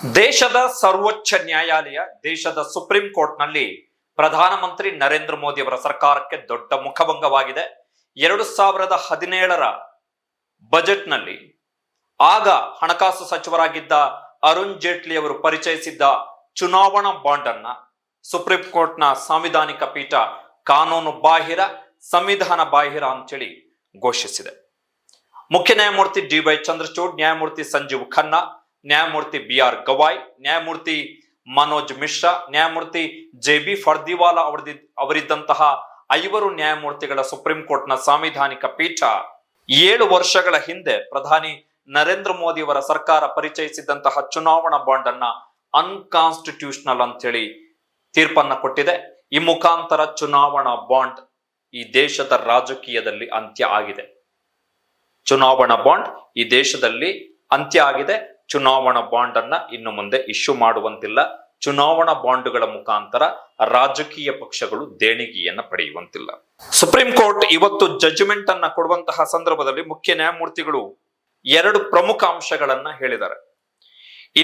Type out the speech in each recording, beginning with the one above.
ದೇಶದ ಸರ್ವೋಚ್ಚ ನ್ಯಾಯಾಲಯ ದೇಶದ ಸುಪ್ರೀಂ ಕೋರ್ಟ್ನಲ್ಲಿ ಪ್ರಧಾನಮಂತ್ರಿ ನರೇಂದ್ರ ಮೋದಿ ಅವರ ಸರ್ಕಾರಕ್ಕೆ ದೊಡ್ಡ ಮುಖಭಂಗವಾಗಿದೆ. ಎರಡು ಸಾವಿರದ ಹದಿನೇಳರ ಬಜೆಟ್ನಲ್ಲಿ ಆಗ ಹಣಕಾಸು ಸಚಿವರಾಗಿದ್ದ ಅರುಣ್ ಜೇಟ್ಲಿ ಅವರು ಪರಿಚಯಿಸಿದ್ದ ಚುನಾವಣಾ ಬಾಂಡ್ ಅನ್ನ ಸುಪ್ರೀಂ ಕೋರ್ಟ್ನ ಸಾಂವಿಧಾನಿಕ ಪೀಠ ಕಾನೂನು ಬಾಹಿರ, ಸಂವಿಧಾನ ಬಾಹಿರ ಅಂತೇಳಿ ಘೋಷಿಸಿದೆ. ಮುಖ್ಯ ನ್ಯಾಯಮೂರ್ತಿ ಡಿ ವೈ ಚಂದ್ರಚೂಡ್, ನ್ಯಾಯಮೂರ್ತಿ ಸಂಜೀವ್ ಖನ್ನಾ ನ್ಯಾಯಮೂರ್ತಿ ಬಿ ಆರ್ ಗವಾಯ್, ನ್ಯಾಯಮೂರ್ತಿ ಮನೋಜ್ ಮಿಶ್ರಾ, ನ್ಯಾಯಮೂರ್ತಿ ಜೆ ಬಿ ಫರ್ದಿವಾಲಾ ಅವರದಿ, ಅವರಿದ್ದಂತಹ ಐವರು ನ್ಯಾಯಮೂರ್ತಿಗಳ ಸುಪ್ರೀಂ ಕೋರ್ಟ್ನ ಸಾಂವಿಧಾನಿಕ ಪೀಠ ಏಳು ವರ್ಷಗಳ ಹಿಂದೆ ಪ್ರಧಾನಿ ನರೇಂದ್ರ ಮೋದಿ ಅವರ ಸರ್ಕಾರ ಪರಿಚಯಿಸಿದಂತಹ ಚುನಾವಣಾ ಬಾಂಡ್ ಅನ್ನ ಅನ್ಕಾನ್ಸ್ಟಿಟ್ಯೂಷನಲ್ ಅಂತೇಳಿ ತೀರ್ಪನ್ನ ಕೊಟ್ಟಿದೆ. ಈ ಮುಖಾಂತರ ಚುನಾವಣಾ ಬಾಂಡ್ ಈ ದೇಶದ ರಾಜಕೀಯದಲ್ಲಿ ಅಂತ್ಯ ಆಗಿದೆ. ಚುನಾವಣಾ ಬಾಂಡ್ ಈ ದೇಶದಲ್ಲಿ ಅಂತ್ಯ ಆಗಿದೆ. ಚುನಾವಣಾ ಬಾಂಡ್ ಅನ್ನ ಇನ್ನು ಮುಂದೆ ಇಶ್ಯೂ ಮಾಡುವಂತಿಲ್ಲ. ಚುನಾವಣಾ ಬಾಂಡ್ಗಳ ಮುಖಾಂತರ ರಾಜಕೀಯ ಪಕ್ಷಗಳು ದೇಣಿಗೆಯನ್ನ ಪಡೆಯುವಂತಿಲ್ಲ. ಸುಪ್ರೀಂ ಕೋರ್ಟ್ ಇವತ್ತು ಜಡ್ಜ್ಮೆಂಟ್ ಅನ್ನ ಕೊಡುವಂತಹ ಸಂದರ್ಭದಲ್ಲಿ ಮುಖ್ಯ ನ್ಯಾಯಮೂರ್ತಿಗಳು ಎರಡು ಪ್ರಮುಖ ಅಂಶಗಳನ್ನ ಹೇಳಿದ್ದಾರೆ.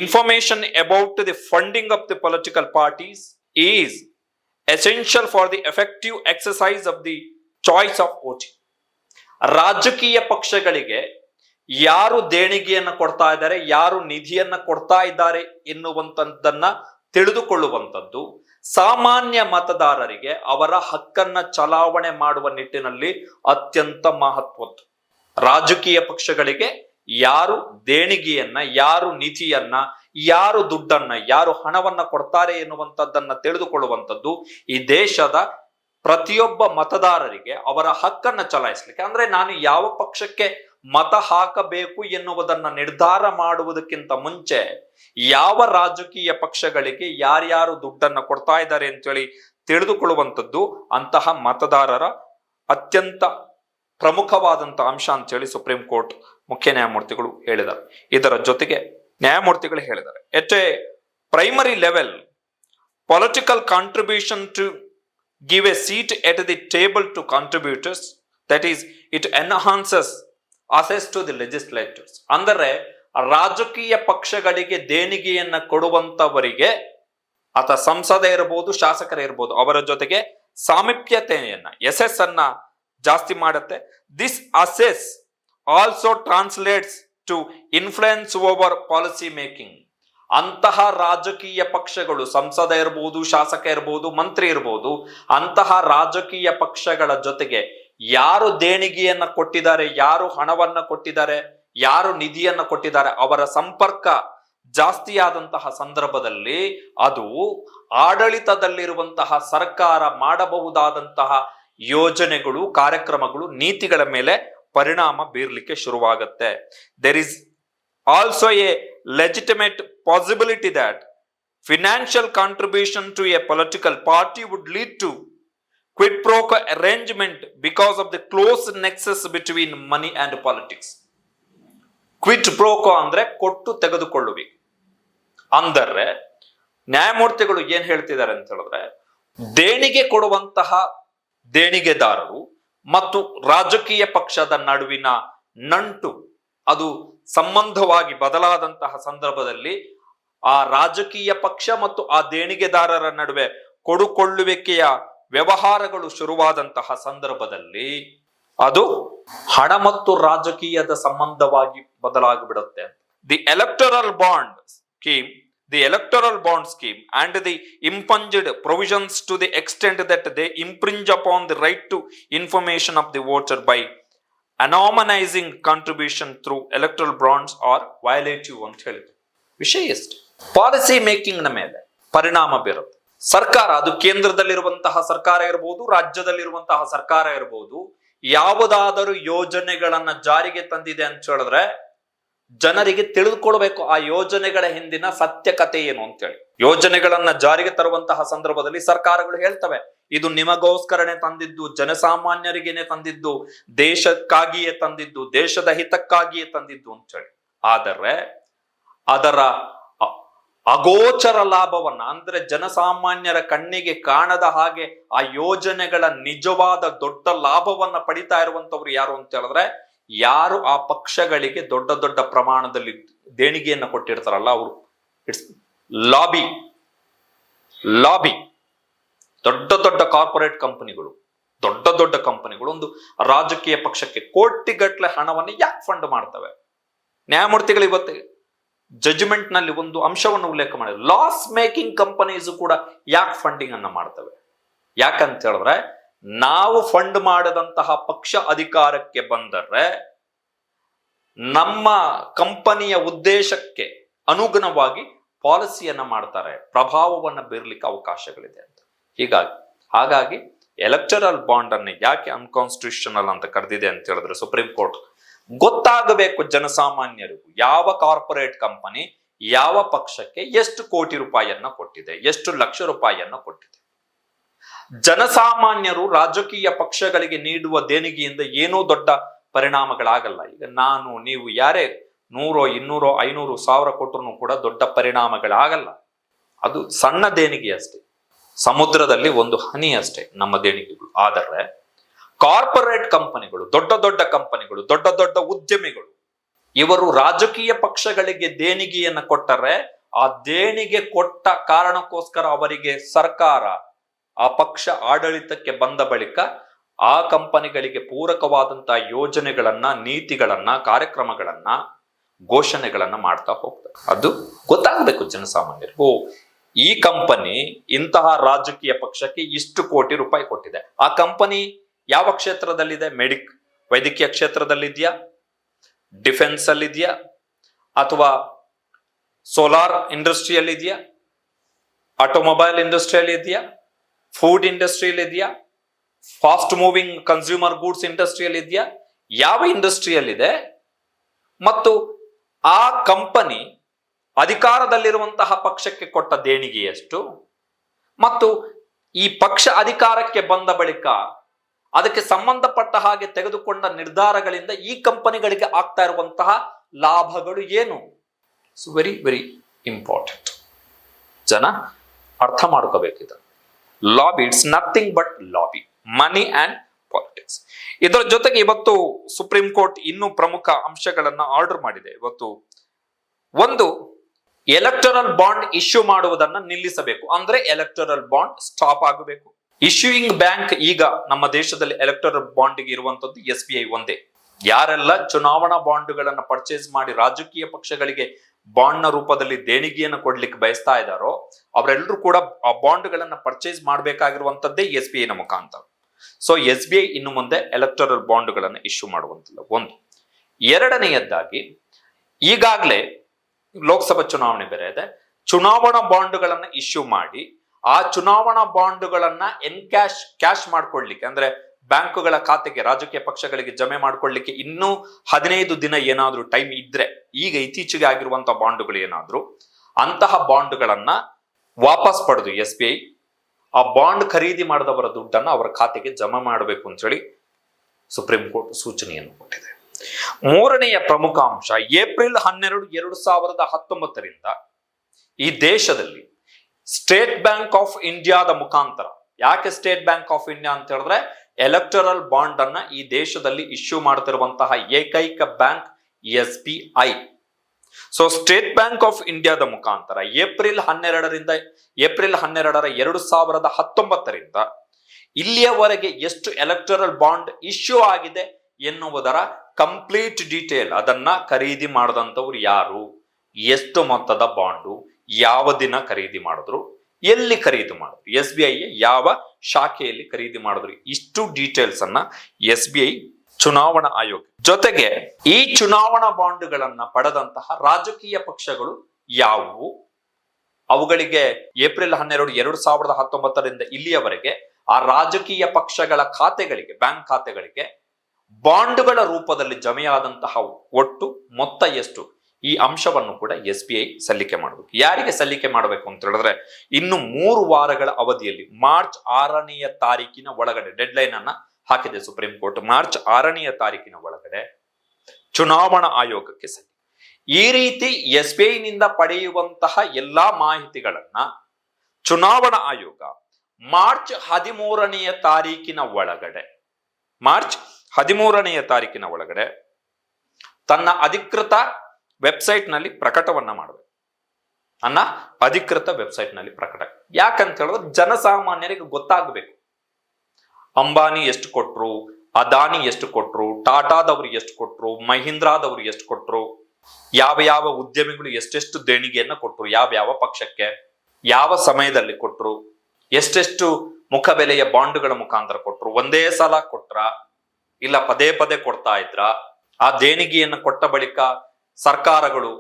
Information about the funding of the political parties is essential for the effective exercise of the choice of voting ರಾಜಕೀಯ ಪಕ್ಷಗಳಿಗೆ ಯಾರು ದೇಣಿಗೆಯನ್ನ ಕೊಡ್ತಾ ಇದ್ದಾರೆ, ಯಾರು ನಿಧಿಯನ್ನ ಕೊಡ್ತಾ ಇದ್ದಾರೆ ಎನ್ನುವಂಥದ್ದನ್ನ ತಿಳಿದುಕೊಳ್ಳುವಂಥದ್ದು ಸಾಮಾನ್ಯ ಮತದಾರರಿಗೆ ಅವರ ಹಕ್ಕನ್ನ ಚಲಾವಣೆ ಮಾಡುವ ನಿಟ್ಟಿನಲ್ಲಿ ಅತ್ಯಂತ ಮಹತ್ವದ್ದು. ರಾಜಕೀಯ ಪಕ್ಷಗಳಿಗೆ ಯಾರು ದೇಣಿಗೆಯನ್ನ, ಯಾರು ನಿಧಿಯನ್ನ, ಯಾರು ದುಡ್ಡನ್ನ, ಯಾರು ಹಣವನ್ನ ಕೊಡ್ತಾರೆ ಎನ್ನುವಂಥದ್ದನ್ನ ತಿಳಿದುಕೊಳ್ಳುವಂಥದ್ದು ಈ ದೇಶದ ಪ್ರತಿಯೊಬ್ಬ ಮತದಾರರಿಗೆ ಅವರ ಹಕ್ಕನ್ನ ಚಲಾಯಿಸಲಿಕ್ಕೆ. ಅಂದ್ರೆ ನಾನು ಯಾವ ಪಕ್ಷಕ್ಕೆ ಮತ ಹಾಕಬೇಕು ಎನ್ನುವುದನ್ನು ನಿರ್ಧಾರ ಮಾಡುವುದಕ್ಕಿಂತ ಮುಂಚೆ ಯಾವ ರಾಜಕೀಯ ಪಕ್ಷಗಳಿಗೆ ಯಾರ್ಯಾರು ದುಡ್ಡನ್ನು ಕೊಡ್ತಾ ಇದ್ದಾರೆ ಅಂತೇಳಿ ತಿಳಿದುಕೊಳ್ಳುವಂಥದ್ದು ಅಂತಹ ಮತದಾರರ ಅತ್ಯಂತ ಪ್ರಮುಖವಾದಂಥ ಅಂಶ ಅಂತೇಳಿ ಸುಪ್ರೀಂ ಕೋರ್ಟ್ ಮುಖ್ಯ ನ್ಯಾಯಮೂರ್ತಿಗಳು ಹೇಳಿದ್ದಾರೆ. ಇದರ ಜೊತೆಗೆ ನ್ಯಾಯಮೂರ್ತಿಗಳು ಹೇಳಿದ್ದಾರೆ. At a primary level political contribution to give a seat at the table to contributors that is it enhances access to the legislators ಅಂದರೆ ರಾಜಕೀಯ ಪಕ್ಷಗಳಿಗೆ ದೇಣಿಗೆಯನ್ನ ಕೊಡುವಂತವರಿಗೆ, ಆತ ಸಂಸದ ಇರಬಹುದು ಶಾಸಕರ ಇರಬಹುದು ಅವರ ಜೊತೆಗೆ ಸಾಮೀಪ್ಯತೆಯನ್ನ ಎಸ್ ಎಸ್ ಅನ್ನ ಜಾಸ್ತಿ ಮಾಡುತ್ತೆ. This access also translates to influence over policy making ಅಂತಹ ರಾಜಕೀಯ ಪಕ್ಷಗಳು, ಸಂಸದ ಇರಬಹುದು ಶಾಸಕ ಇರಬಹುದು ಮಂತ್ರಿ ಇರಬಹುದು ಅಂತಹ ರಾಜಕೀಯ ಪಕ್ಷಗಳ ಜೊತೆಗೆ ಯಾರು ದೇಣಿಗೆಯನ್ನ ಕೊಟ್ಟಿದ್ದಾರೆ, ಯಾರು ಹಣವನ್ನ ಕೊಟ್ಟಿದ್ದಾರೆ, ಯಾರು ನಿಧಿಯನ್ನ ಕೊಟ್ಟಿದ್ದಾರೆ, ಅವರ ಸಂಪರ್ಕ ಜಾಸ್ತಿಯಾದಂತಹ ಸಂದರ್ಭದಲ್ಲಿ ಅದು ಆಡಳಿತದಲ್ಲಿರುವಂತಹ ಸರ್ಕಾರ ಮಾಡಬಹುದಾದಂತಹ ಯೋಜನೆಗಳು, ಕಾರ್ಯಕ್ರಮಗಳು, ನೀತಿಗಳ ಮೇಲೆ ಪರಿಣಾಮ ಬೀರ್ಲಿಕ್ಕೆ ಶುರುವಾಗುತ್ತೆ. There is also a legitimate possibility that financial contribution to a political party would lead to quid pro arrangement because of of close nexus between money and politics quid pro quo ಅಂದ್ರೆ ಕೊಟ್ಟು ತೆಗೆದುಕೊಳ್ಳುವಿಕೆ. ಅಂದರೆ, ನ್ಯಾಯಮೂರ್ತಿಗಳು ಏನ್ ಹೇಳ್ತಿದ್ದಾರೆ ಅಂತ ಹೇಳಿದ್ರೆ, ದೇಣಿಗೆ ಕೊಡುವಂತಹ ದೇಣಿಗೆದಾರರು ಮತ್ತು ರಾಜಕೀಯ ಪಕ್ಷದ ನಡುವಿನ ನಂಟು, ಅದು ಸಂಬಂಧವಾಗಿ ಬದಲಾದಂತಹ ಸಂದರ್ಭದಲ್ಲಿ ಆ ರಾಜಕೀಯ ಪಕ್ಷ ಮತ್ತು ಆ ದೇಣಿಗೆದಾರರ ನಡುವೆ ಕೊಡುಕೊಳ್ಳುವಿಕೆಯ ವ್ಯವಹಾರಗಳು ಶುರುವಾದಂತಹ ಸಂದರ್ಭದಲ್ಲಿ ಅದು ಹಣ ಮತ್ತು ರಾಜಕೀಯದ ಸಂಬಂಧವಾಗಿ ಬದಲಾಗಿಬಿಡುತ್ತೆ. The electoral bond scheme the electoral bond scheme and the impugned provisions to the extent that they infringe upon the right to information of the voter by anonymising contribution through electoral bonds are violative ಅಂತ ಹೇಳಿದ್ರು. ವಿಷಯ ಎಷ್ಟು? Policy ಮೇಕಿಂಗ್ನ ಮೇಲೆ ಪರಿಣಾಮ ಬೀರುತ್ತೆ. ಸರ್ಕಾರ, ಅದು ಕೇಂದ್ರದಲ್ಲಿರುವಂತಹ ಸರ್ಕಾರ ಇರಬಹುದು ರಾಜ್ಯದಲ್ಲಿರುವಂತಹ ಸರ್ಕಾರ ಇರಬಹುದು ಯಾವುದಾದರೂ ಯೋಜನೆಗಳನ್ನ ಜಾರಿಗೆ ತಂದಿದೆ ಅಂತ ಹೇಳಿದ್ರೆ ಜನರಿಗೆ ತಿಳಿದುಕೊಳ್ಬೇಕು ಆ ಯೋಜನೆಗಳ ಹಿಂದಿನ ಸತ್ಯಕತೆ ಏನು ಅಂತೇಳಿ. ಯೋಜನೆಗಳನ್ನ ಜಾರಿಗೆ ತರುವಂತಹ ಸಂದರ್ಭದಲ್ಲಿ ಸರ್ಕಾರಗಳು ಹೇಳ್ತವೆ, ಇದು ನಿಮಗೋಸ್ಕರನೇ ತಂದಿದ್ದು, ಜನಸಾಮಾನ್ಯರಿಗೇನೆ ತಂದಿದ್ದು, ದೇಶಕ್ಕಾಗಿಯೇ ತಂದಿದ್ದು, ದೇಶದ ಹಿತಕ್ಕಾಗಿಯೇ ತಂದಿದ್ದು ಅಂತೇಳಿ. ಆದರೆ ಅದರ ಅಗೋಚರ ಲಾಭವನ್ನ, ಅಂದ್ರೆ ಜನಸಾಮಾನ್ಯರ ಕಣ್ಣಿಗೆ ಕಾಣದ ಹಾಗೆ ಆ ಯೋಜನೆಗಳ ನಿಜವಾದ ದೊಡ್ಡ ಲಾಭವನ್ನ ಪಡಿತಾ ಇರುವಂತವ್ರು ಯಾರು ಅಂತ ಹೇಳಿದ್ರೆ, ಯಾರು ಆ ಪಕ್ಷಗಳಿಗೆ ದೊಡ್ಡ ದೊಡ್ಡ ಪ್ರಮಾಣದಲ್ಲಿ ದೇಣಿಗೆಯನ್ನ ಕೊಟ್ಟಿರ್ತಾರಲ್ಲ ಅವರು. ಇಟ್ಸ್ ಲಾಬಿ ಲಾಬಿ ದೊಡ್ಡ ದೊಡ್ಡ ಕಾರ್ಪೊರೇಟ್ ಕಂಪನಿಗಳು, ದೊಡ್ಡ ದೊಡ್ಡ ಕಂಪನಿಗಳು ಒಂದು ರಾಜಕೀಯ ಪಕ್ಷಕ್ಕೆ ಕೋಟಿಗಟ್ಟಲೆ ಹಣವನ್ನು ಯಾಕೆ ಫಂಡ್ ಮಾಡ್ತವೆ? ನ್ಯಾಯಮೂರ್ತಿಗಳು ಇವತ್ತು ಜಜ್ಮೆಂಟ್ನಲ್ಲಿ ಒಂದು ಅಂಶವನ್ನು ಉಲ್ಲೇಖ ಮಾಡಿದ್ರು. ಲಾಸ್ ಮೇಕಿಂಗ್ ಕಂಪನೀಸ್ ಕೂಡ ಯಾಕೆ ಫಂಡಿಂಗ್ ಅನ್ನ ಮಾಡ್ತವೆ? ಯಾಕಂತ ಹೇಳಿದ್ರೆ, ನಾವು ಫಂಡ್ ಮಾಡದಂತಹ ಪಕ್ಷ ಅಧಿಕಾರಕ್ಕೆ ಬಂದರೆ, ನಮ್ಮ ಕಂಪನಿಯ ಉದ್ದೇಶಕ್ಕೆ ಅನುಗುಣವಾಗಿ ಪಾಲಿಸಿಯನ್ನ ಮಾಡ್ತಾರೆ. ಪ್ರಭಾವವನ್ನು ಬೀರ್ಲಿಕ್ಕೆ ಅವಕಾಶಗಳಿದೆ ಅಂತ. ಹೀಗಾಗಿ, ಹಾಗಾಗಿ ಎಲೆಕ್ಟರಲ್ ಬಾಂಡ್ ಅನ್ನು ಯಾಕೆ ಅನ್ಕಾನ್ಸ್ಟಿಟ್ಯೂಷನಲ್ ಅಂತ ಕರೆದಿದೆ ಅಂತ ಹೇಳಿದ್ರೆ ಸುಪ್ರೀಂ ಕೋರ್ಟ್ ಗೊತ್ತಾಗಬೇಕು ಜನಸಾಮಾನ್ಯರಿಗೂ ಯಾವ ಕಾರ್ಪೊರೇಟ್ ಕಂಪನಿ ಯಾವ ಪಕ್ಷಕ್ಕೆ ಎಷ್ಟು ಕೋಟಿ ರೂಪಾಯಿಯನ್ನ ಕೊಟ್ಟಿದೆ, ಎಷ್ಟು ಲಕ್ಷ ರೂಪಾಯಿಯನ್ನ ಕೊಟ್ಟಿದೆ. ಜನಸಾಮಾನ್ಯರು ರಾಜಕೀಯ ಪಕ್ಷಗಳಿಗೆ ನೀಡುವ ದೇಣಿಗೆಯಿಂದ ಏನೋ ದೊಡ್ಡ ಪರಿಣಾಮಗಳಾಗಲ್ಲ. ಈಗ ನಾನು, ನೀವು ಯಾರೇ ನೂರೋ, ಇನ್ನೂರೋ, ಐನೂರು ಸಾವಿರ ಕೊಟ್ಟರು ಕೂಡ ದೊಡ್ಡ ಪರಿಣಾಮಗಳಾಗಲ್ಲ. ಅದು ಸಣ್ಣ ದೇಣಿಗೆ ಅಷ್ಟೇ ಸಮುದ್ರದಲ್ಲಿ ಒಂದು ಹನಿ ಅಷ್ಟೇ ನಮ್ಮ ದೇಣಿಗೆಗಳು. ಆದರೆ ಕಾರ್ಪೊರೇಟ್ ಕಂಪನಿಗಳು, ದೊಡ್ಡ ದೊಡ್ಡ ಕಂಪನಿಗಳು, ದೊಡ್ಡ ದೊಡ್ಡ ಉದ್ಯಮಿಗಳು, ಇವರು ರಾಜಕೀಯ ಪಕ್ಷಗಳಿಗೆ ದೇಣಿಗೆಯನ್ನ ಕೊಟ್ಟರೆ ಆ ದೇಣಿಗೆ ಕೊಟ್ಟ ಕಾರಣಕ್ಕೋಸ್ಕರ ಅವರಿಗೆ ಸರ್ಕಾರ ಆ ಪಕ್ಷ ಆಡಳಿತಕ್ಕೆ ಬಂದ ಬಳಿಕ ಆ ಕಂಪನಿಗಳಿಗೆ ಪೂರಕವಾದಂತಹ ಯೋಜನೆಗಳನ್ನ, ನೀತಿಗಳನ್ನ, ಕಾರ್ಯಕ್ರಮಗಳನ್ನ, ಘೋಷಣೆಗಳನ್ನ ಮಾಡ್ತಾ ಹೋಗ್ತಾರೆ. ಅದು ಗೊತ್ತಾಗಬೇಕು ಜನಸಾಮಾನ್ಯರು ಓ, ಈ ಕಂಪನಿ ಇಂತಹ ರಾಜಕೀಯ ಪಕ್ಷಕ್ಕೆ ಇಷ್ಟು ಕೋಟಿ ರೂಪಾಯಿ ಕೊಟ್ಟಿದೆ. ಆ ಕಂಪನಿ ಯಾವ ಕ್ಷೇತ್ರದಲ್ಲಿದೆ? ಮೆಡಿಕ್ ವೈದ್ಯಕೀಯ ಕ್ಷೇತ್ರದಲ್ಲಿದೆಯಾ? ಡಿಫೆನ್ಸ್ ಅಲ್ಲಿದೆಯಾ? ಅಥವಾ ಸೋಲಾರ್ ಇಂಡಸ್ಟ್ರಿಯಲ್ಲಿ ಇದೆಯಾ ಆಟೋಮೊಬೈಲ್ ಇಂಡಸ್ಟ್ರಿಯಲ್ಲಿ ಇದೆಯಾ ಫುಡ್ ಇಂಡಸ್ಟ್ರಿಯಲ್ಲಿ ಇದೆಯಾ ಫಾಸ್ಟ್ ಮೂವಿಂಗ್ ಕನ್ಸ್ಯೂಮರ್ ಗೂಡ್ಸ್ ಇಂಡಸ್ಟ್ರಿಯಲ್ಲಿ ಇದೆಯಾ ಯಾವ ಇಂಡಸ್ಟ್ರಿಯಲ್ಲಿದೆ ಮತ್ತು ಆ ಕಂಪನಿ ಅಧಿಕಾರದಲ್ಲಿರುವಂತಹ ಪಕ್ಷಕ್ಕೆ ಕೊಟ್ಟ ದೇಣಿಗೆ ಎಷ್ಟು ಮತ್ತು ಈ ಪಕ್ಷ ಅಧಿಕಾರಕ್ಕೆ ಬಂದ ಬಳಿಕ ಅದಕ್ಕೆ ಸಂಬಂಧಪಟ್ಟ ಹಾಗೆ ತೆಗೆದುಕೊಂಡ ನಿರ್ಧಾರಗಳಿಂದ ಈ ಕಂಪನಿಗಳಿಗೆ ಆಗ್ತಾ ಇರುವಂತಹ ಲಾಭಗಳು ಏನು? ವೆರಿ ವೆರಿ ಇಂಪಾರ್ಟೆಂಟ್ ಜನ ಅರ್ಥ ಮಾಡ್ಕೋಬೇಕಿದ lobby it's nothing but lobby money and politics ಇದರ ಜೊತೆಗೆ ಇವತ್ತು ಸುಪ್ರೀಂ ಕೋರ್ಟ್ ಇನ್ನೂ ಪ್ರಮುಖ ಅಂಶಗಳನ್ನ ಆರ್ಡರ್ ಮಾಡಿದೆ. ಇವತ್ತು ಒಂದು ಎಲೆಕ್ಟರಲ್ ಬಾಂಡ್ ಇಶ್ಯೂ ಮಾಡುವುದನ್ನು ನಿಲ್ಲಿಸಬೇಕು. ಅಂದ್ರೆ ಎಲೆಕ್ಟರಲ್ ಬಾಂಡ್ ಸ್ಟಾಪ್ ಆಗಬೇಕು. ಇಶ್ಯೂಯಿಂಗ್ ಬ್ಯಾಂಕ್ ಈಗ ನಮ್ಮ ದೇಶದಲ್ಲಿ ಎಲೆಕ್ಟರಲ್ ಬಾಂಡ್ಗೆ ಇರುವಂತದ್ದು ಎಸ್ ಬಿ ಐ ಒಂದೇ. ಯಾರೆಲ್ಲ ಚುನಾವಣಾ ಬಾಂಡ್ಗಳನ್ನು ಪರ್ಚೇಸ್ ಮಾಡಿ ರಾಜಕೀಯ ಪಕ್ಷಗಳಿಗೆ ಬಾಂಡ್ನ ರೂಪದಲ್ಲಿ ದೇಣಿಗೆಯನ್ನು ಕೊಡ್ಲಿಕ್ಕೆ ಬಯಸ್ತಾ ಇದ್ದಾರೋ, ಅವರೆಲ್ಲರೂ ಕೂಡ ಆ ಬಾಂಡ್ಗಳನ್ನ ಪರ್ಚೇಸ್ ಮಾಡಬೇಕಾಗಿರುವಂತದ್ದೇ ಎಸ್ ಬಿ ಐನ ಮುಖಾಂತರ. ಸೊ ಎಸ್ ಬಿ ಐ ಇನ್ನು ಮುಂದೆ ಎಲೆಕ್ಟರಲ್ ಬಾಂಡ್ಗಳನ್ನು ಇಶ್ಯೂ ಮಾಡುವಂತಿಲ್ಲ. ಒಂದು. ಎರಡನೆಯದ್ದಾಗಿ, ಈಗಾಗಲೇ ಲೋಕಸಭಾ ಚುನಾವಣೆ ಬೇರೆ ಇದೆ. ಚುನಾವಣಾ ಬಾಂಡ್ಗಳನ್ನು ಇಶ್ಯೂ ಮಾಡಿ ಆ ಚುನಾವಣಾ ಬಾಂಡ್ಗಳನ್ನ ಎನ್ ಕ್ಯಾಶ್ ಕ್ಯಾಶ್ ಮಾಡ್ಕೊಳ್ಲಿಕ್ಕೆ, ಅಂದ್ರೆ ಬ್ಯಾಂಕುಗಳ ಖಾತೆಗೆ, ರಾಜಕೀಯ ಪಕ್ಷಗಳಿಗೆ ಜಮೆ ಮಾಡ್ಕೊಳ್ಲಿಕ್ಕೆ ಇನ್ನೂ ಹದಿನೈದು ದಿನ ಏನಾದ್ರೂ ಟೈಮ್ ಇದ್ರೆ, ಈಗ ಇತ್ತೀಚೆಗೆ ಆಗಿರುವಂತಹ ಬಾಂಡ್ಗಳು ಏನಾದ್ರು, ಅಂತಹ ಬಾಂಡ್ಗಳನ್ನ ವಾಪಸ್ ಪಡೆದು ಎಸ್ ಬಿ ಐ, ಆ ಬಾಂಡ್ ಖರೀದಿ ಮಾಡಿದವರ ದುಡ್ಡನ್ನು ಅವರ ಖಾತೆಗೆ ಜಮಾ ಮಾಡಬೇಕು ಅಂತ ಹೇಳಿ ಸುಪ್ರೀಂ ಕೋರ್ಟ್ ಸೂಚನೆಯನ್ನು ಕೊಟ್ಟಿದೆ. ಮೂರನೆಯ ಪ್ರಮುಖ ಅಂಶ, ಏಪ್ರಿಲ್ ಹನ್ನೆರಡು, ಎರಡು ಸಾವಿರದ ಹತ್ತೊಂಬತ್ತರಿಂದ ಈ ದೇಶದಲ್ಲಿ ಸ್ಟೇಟ್ ಬ್ಯಾಂಕ್ ಆಫ್ ಇಂಡಿಯಾದ ಮುಖಾಂತರ. ಯಾಕೆ ಸ್ಟೇಟ್ ಬ್ಯಾಂಕ್ ಆಫ್ ಇಂಡಿಯಾ ಅಂತ ಹೇಳಿದ್ರೆ ಎಲೆಕ್ಟರಲ್ ಬಾಂಡ್ ಅನ್ನ ಈ ದೇಶದಲ್ಲಿ ಇಶ್ಯೂ ಮಾಡ್ತಿರುವಂತಹ ಏಕೈಕ bank S B I so State Bank of ಇಂಡಿಯಾದ ಮುಖಾಂತರ ಏಪ್ರಿಲ್ ಹನ್ನೆರಡರಿಂದ ಏಪ್ರಿಲ್ ಹನ್ನೆರಡರ ಎರಡು ಸಾವಿರದ ಹತ್ತೊಂಬತ್ತರಿಂದ ಇಲ್ಲಿಯವರೆಗೆ ಎಷ್ಟು ಎಲೆಕ್ಟರಲ್ ಬಾಂಡ್ ಇಶ್ಯೂ ಆಗಿದೆ ಎನ್ನುವುದರ ಕಂಪ್ಲೀಟ್ ಡೀಟೇಲ್ ಅದನ್ನ ಖರೀದಿ ಮಾಡಿದಂಥವ್ರು ಯಾರು? ಎಷ್ಟು ಮೊತ್ತದ ಬಾಂಡು ಯಾವ ದಿನ ಖರೀದಿ ಮಾಡಿದ್ರು, ಎಲ್ಲಿ ಖರೀದಿ ಮಾಡಿದ್ರು, ಎಸ್ ಬಿ ಐ ಯಾವ ಶಾಖೆಯಲ್ಲಿ ಖರೀದಿ ಮಾಡಿದ್ರು, ಇಷ್ಟು ಡೀಟೇಲ್ಸ್ ಅನ್ನ ಎಸ್ ಬಿ ಐ ಚುನಾವಣಾ ಆಯೋಗ. ಜೊತೆಗೆ ಈ ಚುನಾವಣಾ ಬಾಂಡ್ಗಳನ್ನ ಪಡೆದಂತಹ ರಾಜಕೀಯ ಪಕ್ಷಗಳು ಯಾವುವು? ಅವುಗಳಿಗೆ ಏಪ್ರಿಲ್ ಹನ್ನೆರಡು, ಎರಡು ಸಾವಿರದ ಹತ್ತೊಂಬತ್ತರಿಂದ ಇಲ್ಲಿಯವರೆಗೆ ಆ ರಾಜಕೀಯ ಪಕ್ಷಗಳ ಖಾತೆಗಳಿಗೆ, ಬ್ಯಾಂಕ್ ಖಾತೆಗಳಿಗೆ ಬಾಂಡ್ಗಳ ರೂಪದಲ್ಲಿ ಜಮೆಯಾದಂತಹ ಒಟ್ಟು ಮೊತ್ತ ಎಷ್ಟು? ಈ ಅಂಶವನ್ನು ಕೂಡ ಎಸ್ ಬಿ ಐ ಸಲ್ಲಿಕೆ ಮಾಡಬೇಕು. ಯಾರಿಗೆ ಸಲ್ಲಿಕೆ ಮಾಡಬೇಕು ಅಂತ ಹೇಳಿದ್ರೆ, ಇನ್ನು ಮೂರು ವಾರಗಳ ಅವಧಿಯಲ್ಲಿ ಮಾರ್ಚ್ ಆರನೆಯ ತಾರೀಕಿನ ಒಳಗಡೆ ಡೆಡ್ ಲೈನ್ ಅನ್ನ ಹಾಕಿದೆ ಸುಪ್ರೀಂ ಕೋರ್ಟ್. ಮಾರ್ಚ್ ಆರನೆಯ ತಾರೀಕಿನ ಒಳಗಡೆ ಚುನಾವಣಾ ಆಯೋಗಕ್ಕೆ ಸಲ್ಲಿಕೆ. ಈ ರೀತಿ ಎಸ್ ಬಿ ಐನಿಂದ ಪಡೆಯುವಂತಹ ಎಲ್ಲಾ ಮಾಹಿತಿಗಳನ್ನ ಚುನಾವಣಾ ಆಯೋಗ ಮಾರ್ಚ್ ಹದಿಮೂರನೆಯ ತಾರೀಕಿನ ಒಳಗಡೆ, ಮಾರ್ಚ್ ಹದಿಮೂರನೆಯ ತಾರೀಕಿನ ಒಳಗಡೆ ತನ್ನ ಅಧಿಕೃತ ವೆಬ್ಸೈಟ್ ಪ್ರಕಟವನ್ನು ಮಾಡಬೇಕು. ಅನ್ನ ಅಧಿಕೃತ ವೆಬ್ಸೈಟ್ನಲ್ಲಿ ಪ್ರಕಟ. ಯಾಕಂತ ಹೇಳಿದ್ರೆ ಜನಸಾಮಾನ್ಯರಿಗೆ ಗೊತ್ತಾಗಬೇಕು. ಅಂಬಾನಿ ಎಷ್ಟು ಕೊಟ್ಟರು ಅದಾನಿ ಎಷ್ಟು ಕೊಟ್ಟರು ಟಾಟಾದವ್ರಿಗೆ ಎಷ್ಟು ಕೊಟ್ಟರು ಮಹೀಂದ್ರಾದವ್ರು ಎಷ್ಟು ಕೊಟ್ಟರು ಯಾವ ಯಾವ ಉದ್ಯಮಿಗಳು ಎಷ್ಟೆಷ್ಟು ದೇಣಿಗೆಯನ್ನ ಕೊಟ್ಟರು ಯಾವ ಯಾವ ಪಕ್ಷಕ್ಕೆ, ಯಾವ ಸಮಯದಲ್ಲಿ ಕೊಟ್ಟರು ಎಷ್ಟೆಷ್ಟು ಮುಖಬೆಲೆಯ ಬಾಂಡ್ಗಳ ಮುಖಾಂತರ ಕೊಟ್ಟರು ಒಂದೇ ಸಲ ಕೊಟ್ರ, ಇಲ್ಲ ಪದೇ ಪದೇ ಕೊಡ್ತಾ ಇದ್ರ, ಆ ದೇಣಿಗೆಯನ್ನು ಕೊಟ್ಟ ಬಳಿಕ ಸರ್ಕಾರಗಳು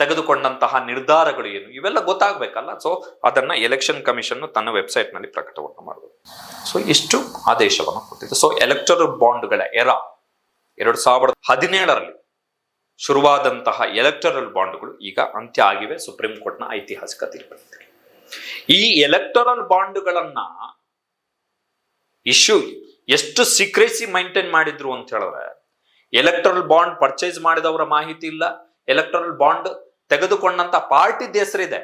ತೆಗೆದುಕೊಂಡಂತಹ ನಿರ್ಧಾರಗಳು ಏನು? ಇವೆಲ್ಲ ಗೊತ್ತಾಗಬೇಕಲ್ಲ. ಸೊ ಅದನ್ನ ಎಲೆಕ್ಷನ್ ಕಮಿಷನ್ ತನ್ನ ವೆಬ್ಸೈಟ್ನಲ್ಲಿ ಪ್ರಕಟವನ್ನು ಮಾಡಬೇಕು ಸೊ ಇಷ್ಟು ಆದೇಶವನ್ನು ಕೊಟ್ಟಿದೆ ಸೊ ಎಲೆಕ್ಟರಲ್ ಬಾಂಡ್ಗಳ ಎರ ಎರಡು ಸಾವಿರದ ಹದಿನೇಳರಲ್ಲಿ ಶುರುವಾದಂತಹ ಎಲೆಕ್ಟರಲ್ ಬಾಂಡ್ಗಳು ಈಗ ಅಂತ್ಯ ಆಗಿವೆ. ಸುಪ್ರೀಂ ಕೋರ್ಟ್ನ ಐತಿಹಾಸಿಕ ತೀರ್ಪು ಈ ಎಲೆಕ್ಟರಲ್ ಬಾಂಡ್ಗಳನ್ನ ಇಶ್ಯೂ ಎಷ್ಟು ಸೀಕ್ರೆಸಿ ಮೈಂಟೈನ್ ಮಾಡಿದ್ರು ಅಂತ ಹೇಳಿದ್ರೆ ಎಲೆಕ್ಟರಲ್ ಬಾಂಡ್ ಪರ್ಚೇಸ್ ಮಾಡಿದವರ ಮಾಹಿತಿ ಇಲ್ಲ. ಎಲೆಕ್ಟ್ರಲ್ ಬಾಂಡ್ ತೆಗೆದುಕೊಂಡಂತ ಪಾರ್ಟಿ ಹೆಸರಿದೆ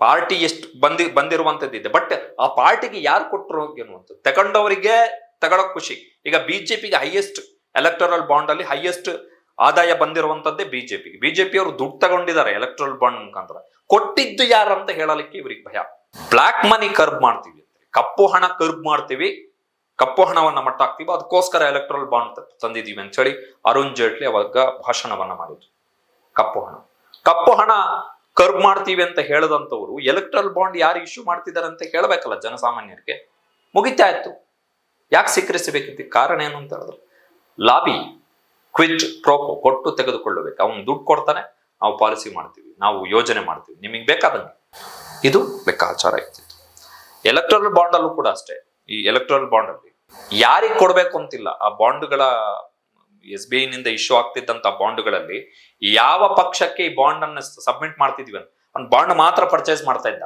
ಪಾರ್ಟಿ ಎಷ್ಟು ಬಂದಿ ಬಂದಿರುವಂತದ್ದಿದೆ ಬಟ್ ಆ ಪಾರ್ಟಿಗೆ ಯಾರು ಕೊಟ್ಟರು ಎನ್ನುವಂಥದ್ದು ತಗೊಂಡವರಿಗೆ ತಗೊಳಕ್ ಖುಷಿ. ಈಗ ಬಿಜೆಪಿಗೆ ಹೈಯೆಸ್ಟ್ ಎಲೆಕ್ಟ್ರಲ್ ಬಾಂಡ್ ಅಲ್ಲಿ ಹೈಯೆಸ್ಟ್ ಆದಾಯ ಬಂದಿರುವಂತದ್ದೇ ಬಿಜೆಪಿ ಬಿಜೆಪಿ ಅವರು ದುಡ್ಡು ತಗೊಂಡಿದ್ದಾರೆ ಎಲೆಕ್ಟ್ರಲ್ ಬಾಂಡ್ ಮುಖಾಂತರ. ಕೊಟ್ಟಿದ್ದು ಯಾರಂತ ಹೇಳಲಿಕ್ಕೆ ಇವ್ರಿಗೆ ಭಯ. ಬ್ಲಾಕ್ ಮನಿ ಕರ್ಬ್ ಮಾಡ್ತೀವಿ ಅಂತ ಕಪ್ಪು ಹಣ ಕರ್ಬ್ ಮಾಡ್ತೀವಿ. ಕಪ್ಪು ಹಣವನ್ನ ಮಟ್ಟ ಹಾಕ್ತೀವೋ, ಅದಕ್ಕೋಸ್ಕರ ಎಲೆಕ್ಟ್ರಲ್ ಬಾಂಡ್ ತಂದಿದೀವಿ ಅಂತ ಹೇಳಿ ಅರುಣ್ ಜೇಟ್ಲಿ ಅವಾಗ ಭಾಷಣವನ್ನ ಮಾಡಿದ್ರು. ಕಪ್ಪು ಹಣ. ಕಪ್ಪು ಹಣ ಕರ್ಬ್ ಮಾಡ್ತೀವಿ ಅಂತ ಹೇಳದಂತವ್ರು ಎಲೆಕ್ಟ್ರಲ್ ಬಾಂಡ್ ಯಾರು ಇಶ್ಯೂ ಮಾಡ್ತಿದ್ದಾರೆ ಅಂತ ಹೇಳಬೇಕಲ್ಲ ಜನಸಾಮಾನ್ಯರಿಗೆ. ಮುಗಿತಾ ಇತ್ತು. ಯಾಕೆ ಸ್ವೀಕರಿಸಬೇಕಿತ್ತು ಕಾರಣ ಏನು ಅಂತ ಹೇಳಿದ್ರು, ಲಾಬಿ ಕ್ವಿಟ್ ಪ್ರೋಕೋ ಕೊಟ್ಟು ತೆಗೆದುಕೊಳ್ಳಬೇಕು. ಅವನು ದುಡ್ಡು ಕೊಡ್ತಾನೆ, ನಾವು ಪಾಲಿಸಿ ಮಾಡ್ತೀವಿ, ನಾವು ಯೋಜನೆ ಮಾಡ್ತೀವಿ. ನಿಮಗೆ ಬೇಕಾದಂಗೆ. ಇದು ಲೆಕ್ಕಾಚಾರ ಇರ್ತಿತ್ತು. ಎಲೆಕ್ಟ್ರಲ್ ಬಾಂಡ್ ಅಲ್ಲೂ ಕೂಡ ಅಷ್ಟೇ. ಈ ಎಲೆಕ್ಟ್ರಲ್ ಬಾಂಡ್ ಅಲ್ಲಿ ಯಾರಿಗೆ ಕೊಡ್ಬೇಕು ಅಂತಿಲ್ಲ. ಆ ಬಾಂಡ್ಗಳ ಎಸ್ ಬಿ ಐನಿಂದ ಇಶ್ಯೂ ಆಗ್ತಿದ್ದಂತ ಬಾಂಡ್ಗಳಲ್ಲಿ ಯಾವ ಪಕ್ಷಕ್ಕೆ ಈ ಬಾಂಡ್ ಅನ್ನ ಸಬ್ಮಿಟ್ ಮಾಡ್ತಿದ್ವಿ ಅವ್ನು ಬಾಂಡ್ ಮಾತ್ರ ಪರ್ಚೇಸ್ ಮಾಡ್ತಾ ಇದ್ದ.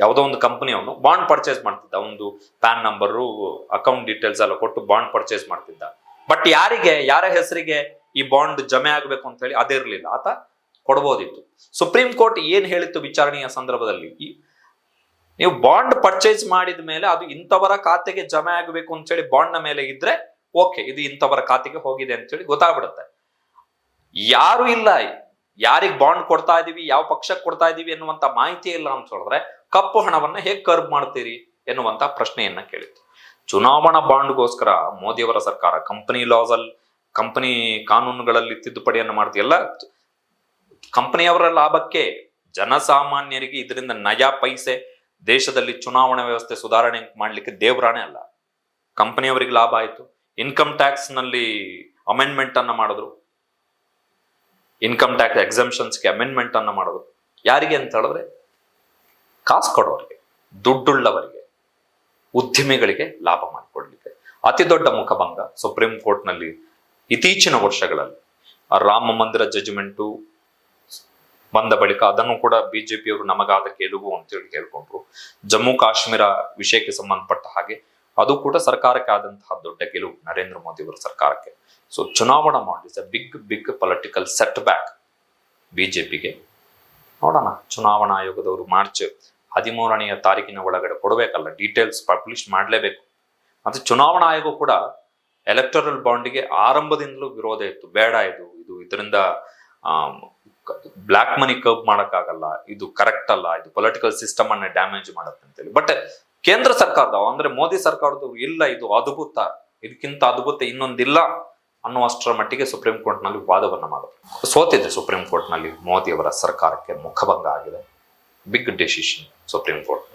ಯಾವುದೋ ಒಂದು ಕಂಪನಿ ಅವನು ಬಾಂಡ್ ಪರ್ಚೇಸ್ ಮಾಡ್ತಿದ್ದ. ಒಂದು ಪ್ಯಾನ್ ನಂಬರು ಅಕೌಂಟ್ ಡೀಟೇಲ್ಸ್ ಎಲ್ಲ ಕೊಟ್ಟು ಬಾಂಡ್ ಪರ್ಚೇಸ್ ಮಾಡ್ತಿದ್ದ. ಬಟ್ ಯಾರಿಗೆ, ಯಾರ ಹೆಸರಿಗೆ ಈ ಬಾಂಡ್ ಜಮೆ ಆಗಬೇಕು ಅಂತ ಹೇಳಿ ಅದಿರಲಿಲ್ಲ. ಆತ ಕೊಡ್ಬೋದಿತ್ತು. ಸುಪ್ರೀಂ ಕೋರ್ಟ್ ಏನ್ ಹೇಳಿತ್ತು ವಿಚಾರಣೆಯ ಸಂದರ್ಭದಲ್ಲಿ? ಈ- ನೀವು ಬಾಂಡ್ ಪರ್ಚೇಸ್ ಮಾಡಿದ ಮೇಲೆ ಅದು ಇಂಥವರ ಖಾತೆಗೆ ಜಮೆ ಆಗಬೇಕು ಅಂತ ಹೇಳಿ ಬಾಂಡ್ನ ಮೇಲೆ ಇದ್ರೆ ಓಕೆ, ಇದು ಇಂಥವರ ಖಾತೆಗೆ ಹೋಗಿದೆ ಅಂತ ಹೇಳಿ ಗೊತ್ತಾಗ್ಬಿಡುತ್ತೆ. ಯಾರು ಇಲ್ಲ, ಯಾರಿಗ್ ಬಾಂಡ್ ಕೊಡ್ತಾ ಇದೀವಿ, ಯಾವ ಪಕ್ಷಕ್ಕೆ ಕೊಡ್ತಾ ಇದೀವಿ ಎನ್ನುವಂತ ಮಾಹಿತಿ ಇಲ್ಲ ಅಂತ ಹೇಳಿದ್ರೆ ಕಪ್ಪು ಹಣವನ್ನ ಹೇಗೆ ಕರ್ಬ್ ಮಾಡ್ತೀರಿ ಎನ್ನುವಂತ ಪ್ರಶ್ನೆಯನ್ನ ಕೇಳಿತ್ತು. ಚುನಾವಣಾ ಬಾಂಡ್ಗೋಸ್ಕರ ಮೋದಿಯವರ ಸರ್ಕಾರ, ಕಂಪನಿ ಲಾಸ್ ಅಲ್ಲಿ ಕಂಪನಿ ಕಾನೂನುಗಳಲ್ಲಿ ತಿದ್ದುಪಡಿಯನ್ನು ಮಾಡ್ತೀಯಲ್ಲ ಕಂಪನಿಯವರ ಲಾಭಕ್ಕೆ ಜನಸಾಮಾನ್ಯರಿಗೆ ಇದರಿಂದ ನಯಾ ಪೈಸೆ ದೇಶದಲ್ಲಿ ಚುನಾವಣಾ ವ್ಯವಸ್ಥೆ ಸುಧಾರಣೆ ಮಾಡಲಿಕ್ಕೆ ದೇವರಾಣೆ ಅಲ್ಲ. ಕಂಪನಿಯವರಿಗೆ ಲಾಭ ಆಯ್ತು. ಇನ್ಕಮ್ ಟ್ಯಾಕ್ಸ್ನಲ್ಲಿ ಅಮೆಂಡ್ಮೆಂಟ್ ಅನ್ನ ಮಾಡಿದ್ರು. ಇನ್ಕಮ್ ಟ್ಯಾಕ್ಸ್ ಎಕ್ಸಮ್ಷನ್ಸ್ಗೆ ಅಮೆಂಡ್ಮೆಂಟ್ ಅನ್ನ ಮಾಡಿದ್ರು. ಯಾರಿಗೆ ಅಂತ ಹೇಳಿದ್ರೆ ಕಾಸು ಕೊಡೋರಿಗೆ, ದುಡ್ಡುಳ್ಳವರಿಗೆ ಉದ್ಯಮಿಗಳಿಗೆ ಲಾಭ ಮಾಡಿಕೊಡ್ಲಿಕ್ಕೆ. ಅತಿ ದೊಡ್ಡ ಮುಖಭಂಗ ಸುಪ್ರೀಂ ಕೋರ್ಟ್ನಲ್ಲಿ ಇತ್ತೀಚಿನ ವರ್ಷಗಳಲ್ಲಿ ರಾಮ ಮಂದಿರ ಜಜ್ಮೆಂಟು ಬಂದ ಬಳಿಕ ಅದನ್ನು ಕೂಡ ಬಿಜೆಪಿಯವರು ನಮಗಾದ ಗೆಲುವು ಅಂತೇಳಿ ಹೇಳ್ಕೊಂಡ್ರು. ಜಮ್ಮು ಕಾಶ್ಮೀರ ವಿಷಯಕ್ಕೆ ಸಂಬಂಧಪಟ್ಟ ಹಾಗೆ ಅದು ಕೂಡ ಸರ್ಕಾರಕ್ಕೆ ಆದಂತಹ ದೊಡ್ಡ ಗೆಲುವು ನರೇಂದ್ರ ಮೋದಿ ಅವರ ಸರ್ಕಾರಕ್ಕೆ. ಸೊ ಚುನಾವಣಾ ಮಾಡಿ big big political setback ಬಿಜೆಪಿಗೆ. ನೋಡೋಣ, ಚುನಾವಣಾ ಆಯೋಗದವರು ಮಾರ್ಚ್ ಹದಿಮೂರನೆಯ ತಾರೀಕಿನ ಒಳಗಡೆ ಕೊಡಬೇಕಲ್ಲ ಡೀಟೇಲ್ಸ್ ಪಬ್ಲಿಷ್ ಮಾಡಲೇಬೇಕು. ಮತ್ತೆ ಚುನಾವಣಾ ಆಯೋಗ ಕೂಡ ಎಲೆಕ್ಟರಲ್ ಬಾಂಡಿಗೆ ಆರಂಭದಿಂದಲೂ ವಿರೋಧ ಇತ್ತು, ಬೇಡ ಇದು ಇದು ಇದರಿಂದ ಬ್ಲ್ಯಾಕ್ ಮನಿ ಕರ್ಬ್ ಮಾಡೋಕ್ಕಾಗಲ್ಲ, ಇದು ಕರೆಕ್ಟ್ ಅಲ್ಲ, ಇದು ಪೊಲಿಟಿಕಲ್ ಸಿಸ್ಟಮ್ ಅನ್ನ ಡ್ಯಾಮೇಜ್ ಮಾಡುತ್ತೆ ಅಂತೇಳಿ. ಬಟ್ ಕೇಂದ್ರ ಸರ್ಕಾರದ, ಅಂದ್ರೆ ಮೋದಿ ಸರ್ಕಾರದವ್ರು ಇಲ್ಲ, ಇದು ಅದ್ಭುತ, ಇದಕ್ಕಿಂತ ಅದ್ಭುತ ಇನ್ನೊಂದಿಲ್ಲ ಅನ್ನುವಷ್ಟರ ಮಟ್ಟಿಗೆ ಸುಪ್ರೀಂ ಕೋರ್ಟ್ನಲ್ಲಿ ವಾದವನ್ನು ಮಾಡಿದ್ರು ಸೋತಿದೆ ಸುಪ್ರೀಂ ಕೋರ್ಟ್ನಲ್ಲಿ ಮೋದಿ ಅವರ ಸರ್ಕಾರಕ್ಕೆ ಮುಖಭಂಗ ಆಗಿದೆ. Big decision supreme court